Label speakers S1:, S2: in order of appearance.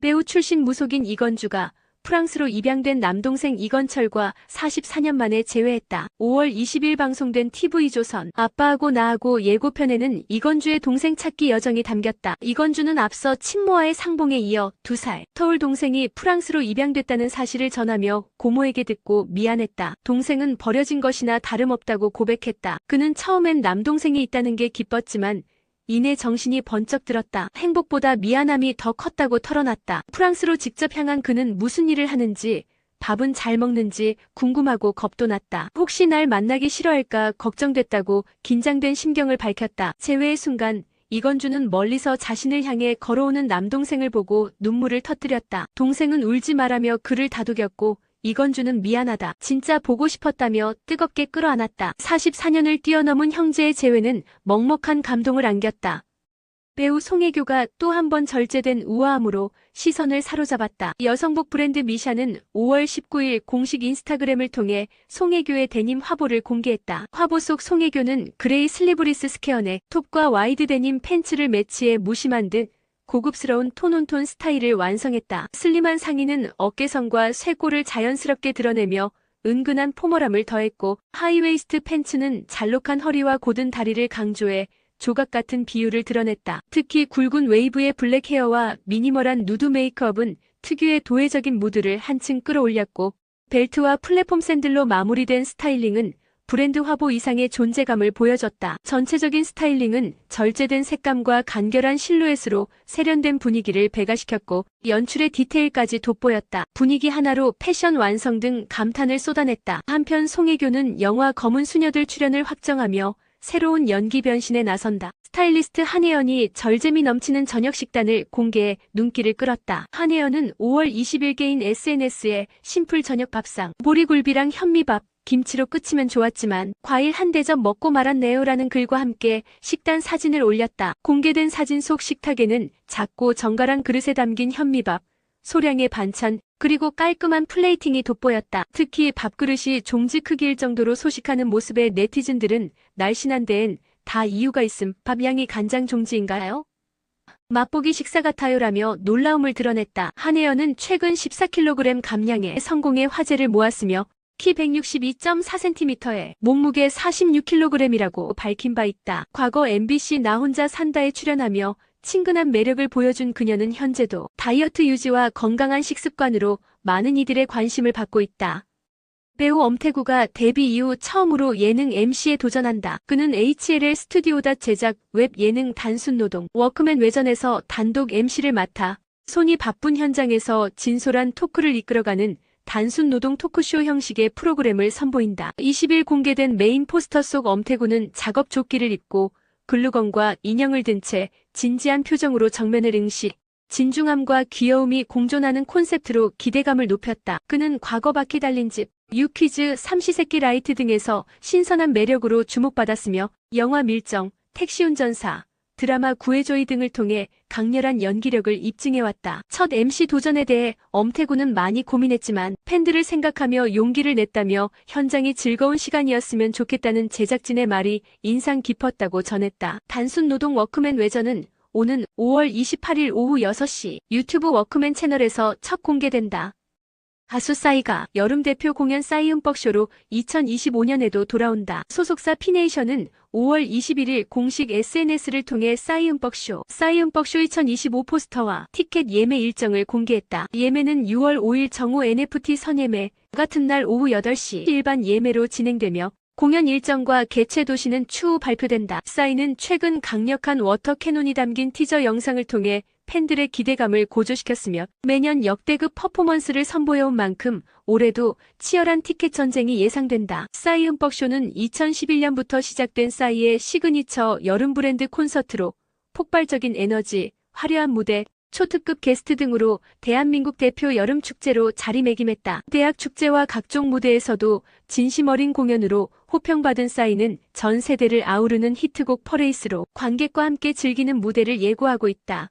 S1: 배우 출신 무속인 이건주가 프랑스로 입양된 남동생 이건철과 44년 만에 재회했다. 5월 20일 방송된 TV조선 아빠하고 나하고 예고편에는 이건주의 동생 찾기 여정이 담겼다. 이건주는 앞서 친모와의 상봉에 이어 2살 터울 동생이 프랑스로 입양됐다는 사실을 전하며 고모에게 듣고 미안했다. 동생은 버려진 것이나 다름없다고 고백했다. 그는 처음엔 남동생이 있다는 게 기뻤지만 이내 정신이 번쩍 들었다. 행복보다 미안함이 더 컸다고 털어놨다. 프랑스로 직접 향한 그는 무슨 일을 하는지, 밥은 잘 먹는지 궁금하고 겁도 났다. 혹시 날 만나기 싫어할까 걱정됐다고 긴장된 심경을 밝혔다. 재회의 순간 이건주는 멀리서 자신을 향해 걸어오는 남동생을 보고 눈물을 터뜨렸다. 동생은 울지 말라며 그를 다독였고 이건주는 미안하다. 진짜 보고 싶었다며 뜨겁게 끌어안았다. 44년을 뛰어넘은 형제의 재회는 먹먹한 감동을 안겼다. 배우 송혜교가 또 한 번 절제된 우아함으로 시선을 사로잡았다. 여성복 브랜드 미샤는 5월 19일 공식 인스타그램을 통해 송혜교의 데님 화보를 공개했다. 화보 속 송혜교는 그레이 슬리브리스 스퀘어넥 톱과 와이드 데님 팬츠를 매치해 무심한 듯 고급스러운 톤온톤 스타일을 완성했다. 슬림한 상의는 어깨선과 쇄골을 자연스럽게 드러내며 은근한 포멀함을 더했고 하이웨이스트 팬츠는 잘록한 허리와 곧은 다리를 강조해 조각 같은 비율을 드러냈다. 특히 굵은 웨이브의 블랙 헤어와 미니멀한 누드 메이크업은 특유의 도회적인 무드를 한층 끌어올렸고 벨트와 플랫폼 샌들로 마무리된 스타일링은 브랜드 화보 이상의 존재감을 보여줬다. 전체적인 스타일링은 절제된 색감과 간결한 실루엣으로 세련된 분위기를 배가시켰고 연출의 디테일까지 돋보였다. 분위기 하나로 패션 완성 등 감탄을 쏟아냈다. 한편 송혜교는 영화 검은 수녀들 출연을 확정하며 새로운 연기 변신에 나선다. 스타일리스트 한혜연이 절제미 넘치는 저녁 식단을 공개해 눈길을 끌었다. 한혜연은 5월 20일 개인 SNS에 심플 저녁 밥상, 보리굴비랑 현미밥, 김치로 끝이면 좋았지만 과일 한 대접 먹고 말았네요라는 글과 함께 식단 사진을 올렸다. 공개된 사진 속 식탁에는 작고 정갈한 그릇에 담긴 현미밥, 소량의 반찬, 그리고 깔끔한 플레이팅이 돋보였다. 특히 밥그릇이 종지 크기일 정도로 소식하는 모습에 네티즌들은 날씬한 데엔 다 이유가 있음. 밥 양이 간장 종지인가요? 맛보기 식사 같아요라며 놀라움을 드러냈다. 한혜연은 최근 14kg 감량에 성공의 화제를 모았으며 키 162.4cm에 몸무게 46kg이라고 밝힌 바 있다. 과거 MBC 나 혼자 산다에 출연하며 친근한 매력을 보여준 그녀는 현재도 다이어트 유지와 건강한 식습관으로 많은 이들의 관심을 받고 있다. 배우 엄태구가 데뷔 이후 처음으로 예능 MC에 도전한다. 그는 HLL 스튜디오다 제작 웹 예능 단순 노동 워크맨 외전에서 단독 MC를 맡아 손이 바쁜 현장에서 진솔한 토크를 이끌어가는 단순 노동 토크쇼 형식의 프로그램을 선보인다. 20일 공개된 메인 포스터 속 엄태구는 작업 조끼를 입고 글루건과 인형을 든 채 진지한 표정으로 정면을 응시. 진중함과 귀여움이 공존하는 콘셉트로 기대감을 높였다. 그는 과거 바퀴 달린 집, 유퀴즈, 삼시세끼 라이트 등에서 신선한 매력으로 주목받았으며 영화 밀정, 택시운전사, 드라마 구해조이 등을 통해 강렬한 연기력을 입증해왔다. 첫 MC 도전에 대해 엄태구는 많이 고민했지만 팬들을 생각하며 용기를 냈다며 현장이 즐거운 시간이었으면 좋겠다는 제작진의 말이 인상 깊었다고 전했다. 단순 노동 워크맨 외전은 오는 5월 28일 오후 6시 유튜브 워크맨 채널에서 첫 공개된다. 가수 싸이가 여름 대표 공연 싸이 음뻑쇼로 2025년에도 돌아온다. 소속사 피네이션은 5월 21일 공식 SNS를 통해 싸이 음뻑쇼, 싸이 음뻑쇼 2025 포스터와 티켓 예매 일정을 공개했다. 예매는 6월 5일 정오 NFT 선예매, 같은 날 오후 8시 일반 예매로 진행되며 공연 일정과 개최 도시는 추후 발표된다. 싸이는 최근 강력한 워터 캐논이 담긴 티저 영상을 통해 팬들의 기대감을 고조시켰으며 매년 역대급 퍼포먼스를 선보여온 만큼 올해도 치열한 티켓 전쟁이 예상된다. 싸이 음뻑쇼는 2011년부터 시작된 싸이의 시그니처 여름 브랜드 콘서트로 폭발적인 에너지, 화려한 무대, 초특급 게스트 등으로 대한민국 대표 여름 축제로 자리매김했다. 대학 축제와 각종 무대에서도 진심 어린 공연으로 호평받은 싸이는 전 세대를 아우르는 히트곡 퍼레이스로 관객과 함께 즐기는 무대를 예고하고 있다.